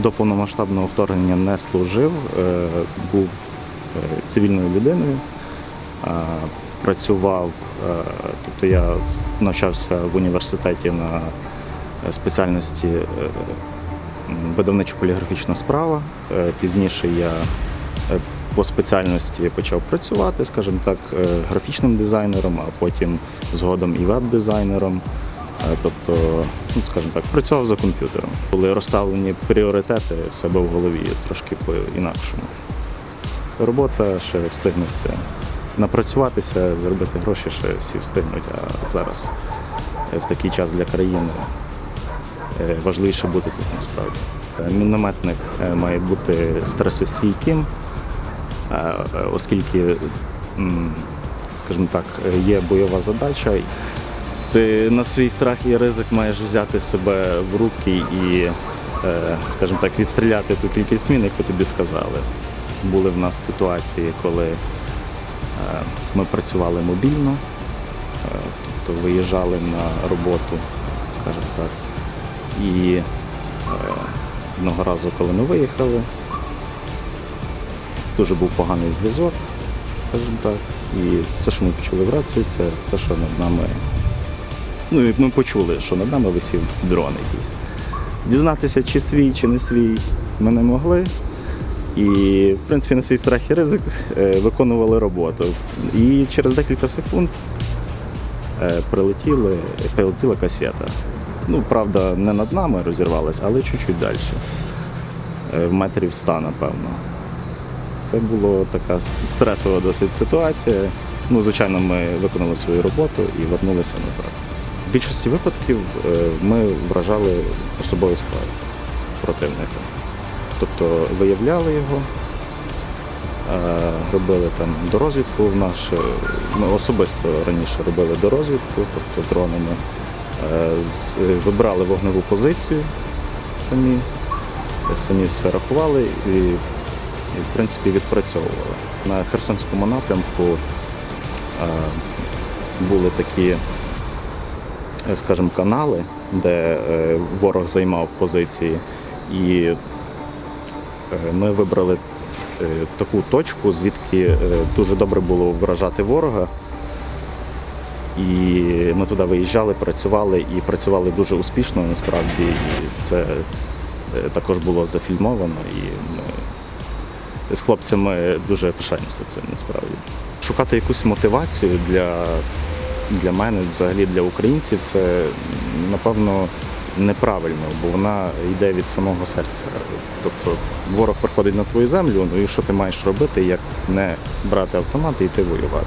до повномасштабного вторгнення не служив, е, був е, цивільною людиною, працював, е, тобто я навчався в університеті на спеціальності видавничо-поліграфічна справа. Пізніше я по спеціальності почав працювати, скажімо так, графічним дизайнером, а потім згодом і веб-дизайнером. Тобто, ну скажімо так, працював за комп'ютером. Були розставлені пріоритети в себе в голові трошки по-інакшому. Робота ще встигнеться напрацюватися, заробити гроші ще всі встигнуть, а зараз е, в такий час для країни е, важливіше бути тут насправді. Е, Мінометник має бути стресостійким, оскільки, скажімо так, є бойова задача. Ти на свій страх і ризик маєш взяти себе в руки і, е, скажімо так, відстріляти ту кількість мін, яку тобі сказали. Були в нас ситуації, коли е, ми працювали мобільно, е, тобто виїжджали на роботу, скажімо так. І одного разу, коли ми виїхали, дуже був поганий зв'язок, скажімо так. І все, що ми почули в рацію, це те, що над нами. Ну, і ми почули, що над нами висів дрон якийсь. Дізнатися, чи свій, чи не свій, ми не могли. І, в принципі, на свій страх і ризик е, виконували роботу. І через декілька секунд е, прилетіли, прилетіла касета. Ну, правда, не над нами розірвалась, але чуть-чуть далі. Е, В метрів ста, напевно. Це була така стресова досить ситуація. Ну, звичайно, ми виконали свою роботу і вернулися назад. В більшості випадків е, ми вражали особовий склад противника. Тобто виявляли його, е, робили там дорозвідку в наш, е, ми особисто раніше робили дорозвідку, тобто дронами, вибрали вогневу позицію самі, самі все рахували і, і в принципі відпрацьовували. На Херсонському напрямку були такі, скажімо, канали, де е, ворог займав позиції, і е, ми вибрали е, таку точку, звідки е, дуже добре було вражати ворога. І ми туди виїжджали, працювали і працювали дуже успішно насправді. І це е, також було зафільмовано. І ми з хлопцями дуже пишаємося цим насправді. Шукати якусь мотивацію для, для мене, взагалі для українців, це напевно неправильно, бо вона йде від самого серця. Тобто ворог приходить на твою землю, ну і що ти маєш робити, як не брати автомат і йти воювати.